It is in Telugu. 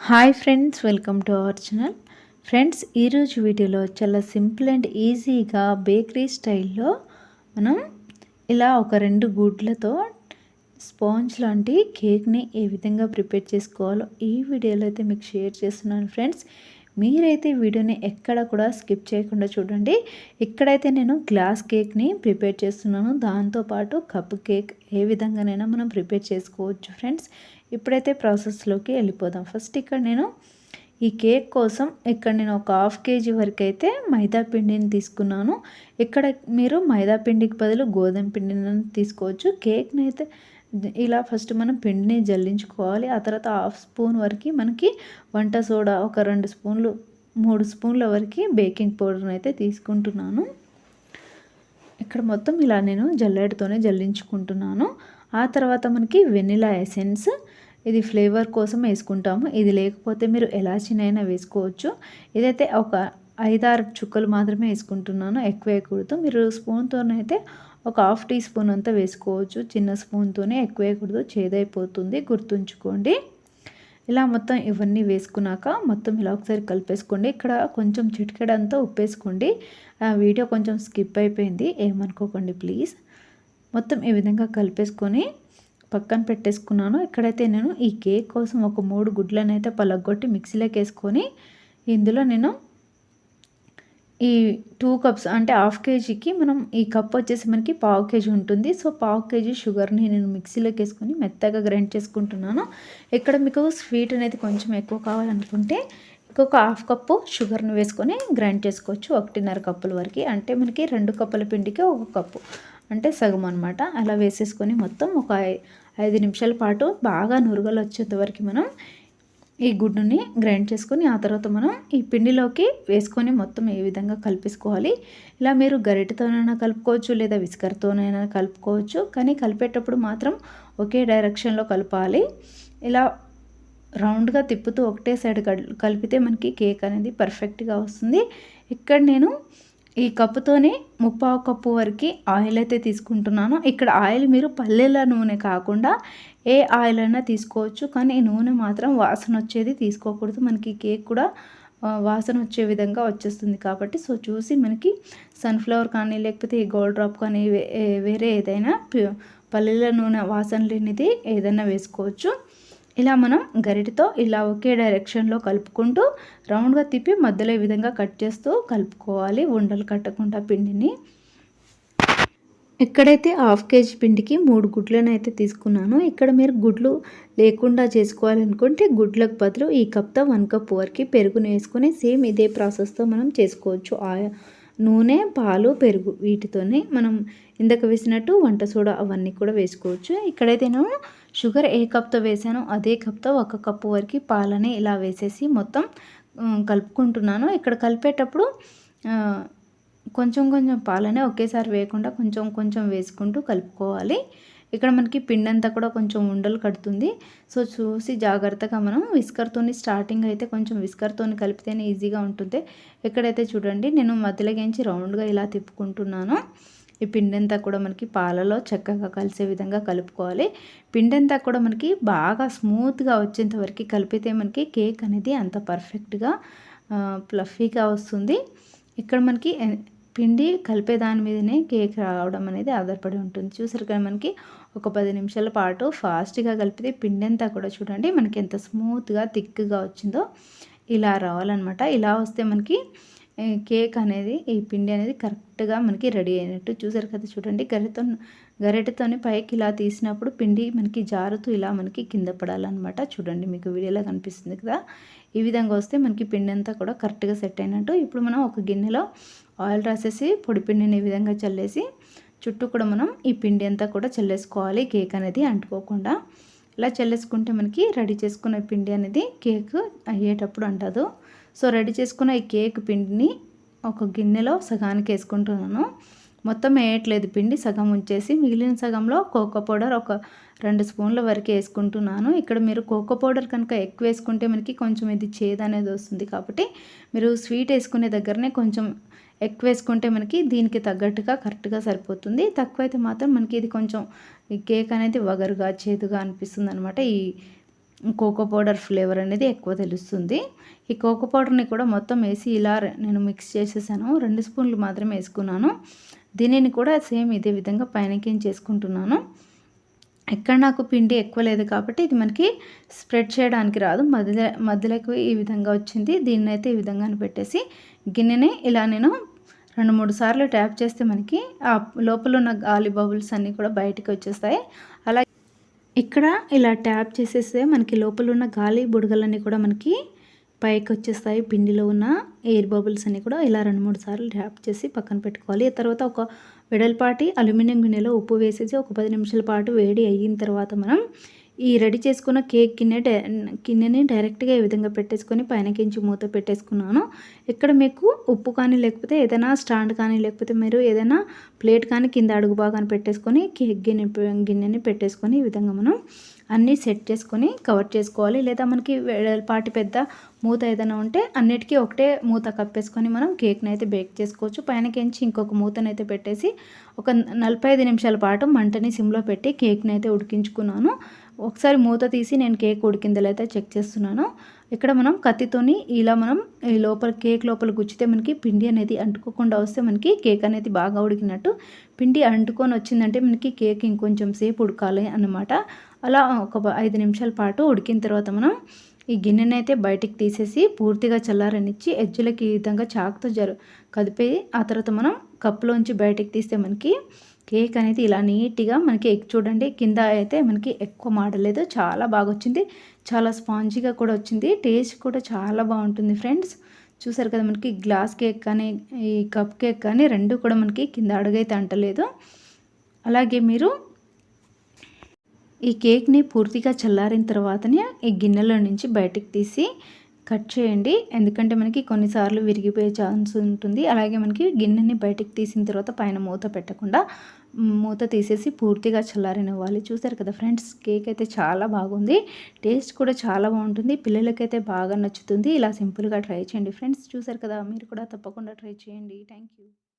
Hi friends welcome to our channel. Friends ఈరోజు వీడియోలో చాలా సింపుల్ అండ్ ఈజీగా బేకరీ స్టైల్లో మనం ఇలా ఒక రెండు గుడ్లతో స్పాంజ్ లాంటి కేక్ని ఏ విధంగా ప్రిపేర్ చేసుకోవాలో ఈ వీడియోలో అయితే మీకు షేర్ చేస్తున్నాను ఫ్రెండ్స్. మీరైతే వీడియోని ఎక్కడ కూడా స్కిప్ చేయకుండా చూడండి. ఇక్కడైతే నేను గ్లాస్ కేక్ని ప్రిపేర్ చేస్తున్నాను. దాంతోపాటు కప్ కేక్ ఏ విధంగానైనా మనం ప్రిపేర్ చేసుకోవచ్చు ఫ్రెండ్స్. ఇప్పుడైతే ప్రాసెస్లోకి వెళ్ళిపోదాం. ఫస్ట్ ఇక్కడ నేను ఈ కేక్ కోసం ఇక్కడ నేను ఒక హాఫ్ కేజీ వరకు అయితే మైదా పిండిని తీసుకున్నాను. ఇక్కడ మీరు మైదా పిండికి బదులు గోధుమ పిండిని తీసుకోవచ్చు. కేక్ని అయితే ఇలా ఫస్ట్ మనం పిండిని జల్లించుకోవాలి. ఆ తర్వాత హాఫ్ స్పూన్ వరకు మనకి వంట సోడా ఒక రెండు స్పూన్లు మూడు స్పూన్ల వరకు బేకింగ్ పౌడర్ని అయితే తీసుకుంటున్నాను. ఇక్కడ మొత్తం ఇలా నేను జల్లెడతోనే జల్లించుకుంటున్నాను. ఆ తర్వాత మనకి వెనిలా ఎసెన్స్. ఇది ఫ్లేవర్ కోసం వేసుకుంటాము. ఇది లేకపోతే మీరు ఎలాచినైనా వేసుకోవచ్చు. ఇదైతే ఒక ఐదారు చుక్కలు మాత్రమే వేసుకుంటున్నాను. ఎక్కువ వేయకూడదు మీరు స్పూన్తోనైతే ఒక హాఫ్ టీ స్పూన్ అంతా వేసుకోవచ్చు. చిన్న స్పూన్తోనే ఎక్కువ వేయకూడదు చేదైపోతుంది. గుర్తుంచుకోండి. ఇలా మొత్తం ఇవన్నీ వేసుకున్నాక మొత్తం ఇలా ఒకసారి కలిపేసుకోండి. ఇక్కడ కొంచెం చిటికెడంతా ఉప్పేసుకోండి. ఆ వీడియో కొంచెం స్కిప్ అయిపోయింది. ఏమనుకోకండి ప్లీజ్. మొత్తం ఈ విధంగా కలిపేసుకొని పక్కన పెట్టేసుకున్నాను. ఇక్కడైతే నేను ఈ కేక్ కోసం ఒక మూడు గుడ్లను అయితే పలగొట్టి మిక్సీలోకి వేసుకొని ఇందులో నేను ఈ టూ కప్స్ అంటే హాఫ్ కేజీకి మనం ఈ కప్ వచ్చేసి మనకి పావు కేజీ ఉంటుంది. సో పావు కేజీ షుగర్ని నేను మిక్సీలోకి వేసుకొని మెత్తగా గ్రైండ్ చేసుకుంటున్నాను. ఇక్కడ మీకు స్వీట్ అనేది కొంచెం ఎక్కువ కావాలనుకుంటే ఇంకొక హాఫ్ కప్పు షుగర్ని వేసుకొని గ్రైండ్ చేసుకోవచ్చు ఒకటిన్నర కప్పుల వరకు. అంటే మనకి రెండు కప్పుల పిండికి ఒక కప్పు అంటే సగం అనమాట అలా వేసేసుకొని మొత్తం ఒక ఐదు నిమిషాల పాటు బాగా నురగలు వచ్చేంత వరకు మనం ఈ గుడ్డుని గ్రైండ్ చేసుకొని ఆ తర్వాత మనం ఈ పిండిలోకి వేసుకొని మొత్తం ఏ విధంగా కలిపేసుకోవాలి. ఇలా మీరు గరిటతోనైనా కలుపుకోవచ్చు లేదా విస్కర్తోనైనా కలుపుకోవచ్చు కానీ కలిపేటప్పుడు మాత్రం ఒకే డైరెక్షన్లో కలపాలి. ఇలా రౌండ్గా తిప్పుతూ ఒకటే సైడ్ కలిపితే మనకి కేక్ అనేది పర్ఫెక్ట్గా వస్తుంది. ఇక్కడ నేను ఈ కప్పుతోనే ముప్పావు కప్పు వరకు ఆయిల్ అయితే తీసుకుంటున్నాను. ఇక్కడ ఆయిల్ మీరు పల్లెల నూనె కాకుండా ఏ ఆయిల్ అయినా తీసుకోవచ్చు. కానీ నూనె మాత్రం వాసన వచ్చేది తీసుకోకూడదు. మనకి కేక్ కూడా వాసన వచ్చే విధంగా వచ్చేస్తుంది కాబట్టి. సో చూసి మనకి సన్ఫ్లవర్ కానీ లేకపోతే ఈ గోల్డ్ డ్రాప్ కానీ వేరే ఏదైనా పల్లెల నూనె వాసన లేనిది ఏదైనా వేసుకోవచ్చు. ఇలా మనం గరిటితో ఇలా ఒకే డైరెక్షన్లో కలుపుకుంటూ రౌండ్గా తిప్పి మధ్యలో ఈ విధంగా కట్ చేస్తూ కలుపుకోవాలి. ఉండలు కట్టకుండా పిండిని. ఎక్కడైతే హాఫ్ కేజీ పిండికి మూడు గుడ్లను అయితే తీసుకున్నాను ఇక్కడ మీరు గుడ్లు లేకుండా చేసుకోవాలనుకుంటే గుడ్లకు బదులు ఈ కప్తో వన్ కప్ వరకు పెరుగును వేసుకొని సేమ్ ఇదే ప్రాసెస్తో మనం చేసుకోవచ్చు. నూనె పాలు పెరుగు వీటితోనే మనం ఇందాక వేసినట్టు వంట సోడా అవన్నీ కూడా వేసుకోవచ్చు. ఇక్కడైతే నేను షుగర్ ఏ కప్తో వేసానో అదే కప్తో ఒక కప్పు వరకు పాలని ఇలా వేసేసి మొత్తం కలుపుకుంటున్నాను. ఇక్కడ కలిపేటప్పుడు కొంచెం కొంచెం పాలనే ఒకేసారి వేయకుండా కొంచెం కొంచెం వేసుకుంటూ కలుపుకోవాలి. ఇక్కడ మనకి పిండి అంతా కూడా కొంచెం ఉండలు కడుతుంది. సో చూసి జాగ్రత్తగా మనం విస్కర్తోని స్టార్టింగ్ అయితే కొంచెం విస్కర్తోని కలిపితేనే ఈజీగా ఉంటుంది. ఎక్కడైతే చూడండి నేను మధ్యలోకించి రౌండ్గా ఇలా తిప్పుకుంటున్నాను. ఈ పిండంతా కూడా మనకి పాలలో చక్కగా కలిసే విధంగా కలుపుకోవాలి. పిండంతా కూడా మనకి బాగా స్మూత్గా వచ్చేంత వరకు కలిపితే మనకి కేక్ అనేది అంత పర్ఫెక్ట్గా ప్లఫీగా వస్తుంది. ఇక్కడ మనకి పిండి కలిపే దాని మీదనే కేక్ రావడం అనేది ఆధారపడి ఉంటుంది. చూసారు కానీ మనకి ఒక పది నిమిషాల పాటు ఫాస్ట్గా కలిపితే పిండి అంతా కూడా చూడండి మనకి ఎంత స్మూత్గా థిక్గా వచ్చిందో ఇలా రావాలన్నమాట. ఇలా వస్తే మనకి కేక్ అనేది ఈ పిండి అనేది కరెక్ట్గా మనకి రెడీ అయినట్టు చూసారు కదా చూడండి. గరిటతో గరిటతోని పైకి ఇలా తీసినప్పుడు పిండి మనకి జారుతూ ఇలా మనకి కింద పడాలన్నమాట. చూడండి మీకు వీడియోలో కనిపిస్తుంది కదా. ఈ విధంగా వస్తే మనకి పిండి అంతా కూడా కరెక్ట్గా సెట్ అయినట్టు. ఇప్పుడు మనం ఒక గిన్నెలో ఆయిల్ రాసేసి పొడి పిండిని ఈ విధంగా చల్లేసి చుట్టూ కూడా మనం ఈ పిండి అంతా కూడా చల్లేసుకోవాలి. కేక్ అనేది అంటుకోకుండా. ఇలా చల్లేసుకుంటే మనకి రెడీ చేసుకున్న పిండి అనేది కేక్ అయ్యేటప్పుడు అంటదు. సో రెడీ చేసుకున్న ఈ కేక్ పిండిని ఒక గిన్నెలో సగానికి వేసుకుంటున్నాను. మొత్తం వేయట్లేదు పిండి సగం ఉంచేసి మిగిలిన సగంలో కోకో పౌడర్ ఒక రెండు స్పూన్ల వరకు వేసుకుంటున్నాను. ఇక్కడ మీరు కోకో పౌడర్ కనుక ఎక్కువ వేసుకుంటే మనకి కొంచెం ఇది చేదు అనేది వస్తుంది కాబట్టి మీరు స్వీట్ వేసుకునే దగ్గరనే కొంచెం ఎక్కువ వేసుకుంటే మనకి దీనికి తగ్గట్టుగా కరెక్ట్గా సరిపోతుంది. తక్కువ అయితే మాత్రం మనకి ఇది కొంచెం ఈ కేక్ అనేది వగరుగా చేదుగా అనిపిస్తుంది అనమాట ఈ కోకో పౌడర్ ఫ్లేవర్ అనేది ఎక్కువ తెలుస్తుంది. ఈ కోకో పౌడర్ని కూడా మొత్తం వేసి ఇలా నేను మిక్స్ చేసేసాను. రెండు స్పూన్లు మాత్రమే వేసుకున్నాను. దీనిని కూడా సేమ్ ఇదే విధంగా పైనకి చేసుకుంటున్నాను. ఎక్కడ నాకు పిండి ఎక్కువ లేదు కాబట్టి ఇది మనకి స్ప్రెడ్ చేయడానికి రాదు. మధ్య మధ్యలోకి ఈ విధంగా వచ్చింది. దీన్ని అయితే ఈ విధంగా పెట్టేసి గిన్నెని ఇలా నేను రెండు మూడు సార్లు ట్యాప్ చేస్తే మనకి ఆ లోపల ఉన్న గాలి బబుల్స్ అన్నీ కూడా బయటకు వచ్చేస్తాయి. అలా ఇక్కడ ఇలా ట్యాప్ చేసేస్తే మనకి లోపల ఉన్న గాలి బుడగలన్నీ కూడా మనకి పైకి వచ్చేస్తాయి పిండిలో ఉన్న ఎయిర్ బబుల్స్ అన్నీ కూడా ఇలా రెండు మూడు సార్లు ట్యాప్ చేసి పక్కన పెట్టుకోవాలి. తర్వాత ఒక వెడల్పాటి అల్యూమినియం గిన్నెలో ఉప్పు వేసేసి ఒక పది నిమిషాల పాటు వేడి అయిన తర్వాత మనం ఈ రెడీ చేసుకున్న కేక్ గిన్నె గిన్నెని డైరెక్ట్గా ఈ విధంగా పెట్టేసుకొని పైనకించి మూత పెట్టేసుకున్నాను. ఇక్కడ మీకు ఉప్పు కానీ లేకపోతే ఏదైనా స్టాండ్ కానీ లేకపోతే మీరు ఏదైనా ప్లేట్ కానీ కింద అడుగు భాగాన్ని పెట్టేసుకొని కేక్ గిన్నె గిన్నెని పెట్టేసుకొని ఈ విధంగా మనం అన్నీ సెట్ చేసుకొని కవర్ చేసుకోవాలి. లేదా మనకి పాటి పెద్ద మూత ఏదైనా ఉంటే అన్నిటికీ ఒకటే మూత కప్పేసుకొని మనం కేక్ని అయితే బేక్ చేసుకోవచ్చు. పైనకించి ఇంకొక మూతనైతే పెట్టేసి ఒక నలభై ఐదు నిమిషాల పాటు మంటని సిమ్లో పెట్టి కేక్ని అయితే ఉడికించుకున్నాను. ఒకసారి మూత తీసి నేను కేక్ ఉడికిందలు అయితే చెక్ చేస్తున్నాను. ఇక్కడ మనం కత్తితోని ఇలా మనం ఈ లోపల కేక్ లోపల గుచ్చితే మనకి పిండి అనేది అంటుకోకుండా వస్తే మనకి కేక్ అనేది బాగా ఉడికినట్టు పిండి అంటుకొని వచ్చిందంటే మనకి కేక్ ఇంకొంచెం సేపు ఉడకాలి అన్నమాట. అలా ఒక ఐదు నిమిషాల పాటు ఉడికిన తర్వాత మనం ఈ గిన్నెని అయితే బయటికి తీసేసి పూర్తిగా చల్లారనిచ్చి ఎజ్జులకి ఈ విధంగా చాకుతో జరు కదిపి ఆ తర్వాత మనం కప్పులోంచి బయటికి తీస్తే మనకి కేక్ అనేది ఇలా నీట్గా మనకి ఎగ్ చూడండి కింద అయితే మనకి ఎక్కువ మాడలేదు చాలా బాగా వచ్చింది చాలా స్పాంజీగా కూడా వచ్చింది. టేస్ట్ కూడా చాలా బాగుంటుంది ఫ్రెండ్స్. చూసారు కదా మనకి గ్లాస్ కేక్ కానీ ఈ కప్ కేక్ కానీ రెండు కూడా మనకి కింద అడుగైతే అంటలేదు. అలాగే మీరు ఈ కేక్ని పూర్తిగా చల్లారిన తర్వాతనే ఈ గిన్నెలో నుంచి బయటకు తీసి కట్ చేయండి. ఎందుకంటే మనకి కొన్నిసార్లు విరిగిపోయే ఛాన్స్ ఉంటుంది. అలాగే మనకి గిన్నెని బయటకు తీసిన తర్వాత పైన మూత పెట్టకుండా మూత తీసేసి పూర్తిగా చల్లారనివ్వాలి. చూసారు కదా ఫ్రెండ్స్ కేక్ అయితే చాలా బాగుంది. టేస్ట్ కూడా చాలా బాగుంటుంది. పిల్లలకైతే బాగా నచ్చుతుంది. ఇలా సింపుల్గా ట్రై చేయండి ఫ్రెండ్స్. చూసారు కదా మీరు కూడా తప్పకుండా ట్రై చేయండి. Thank you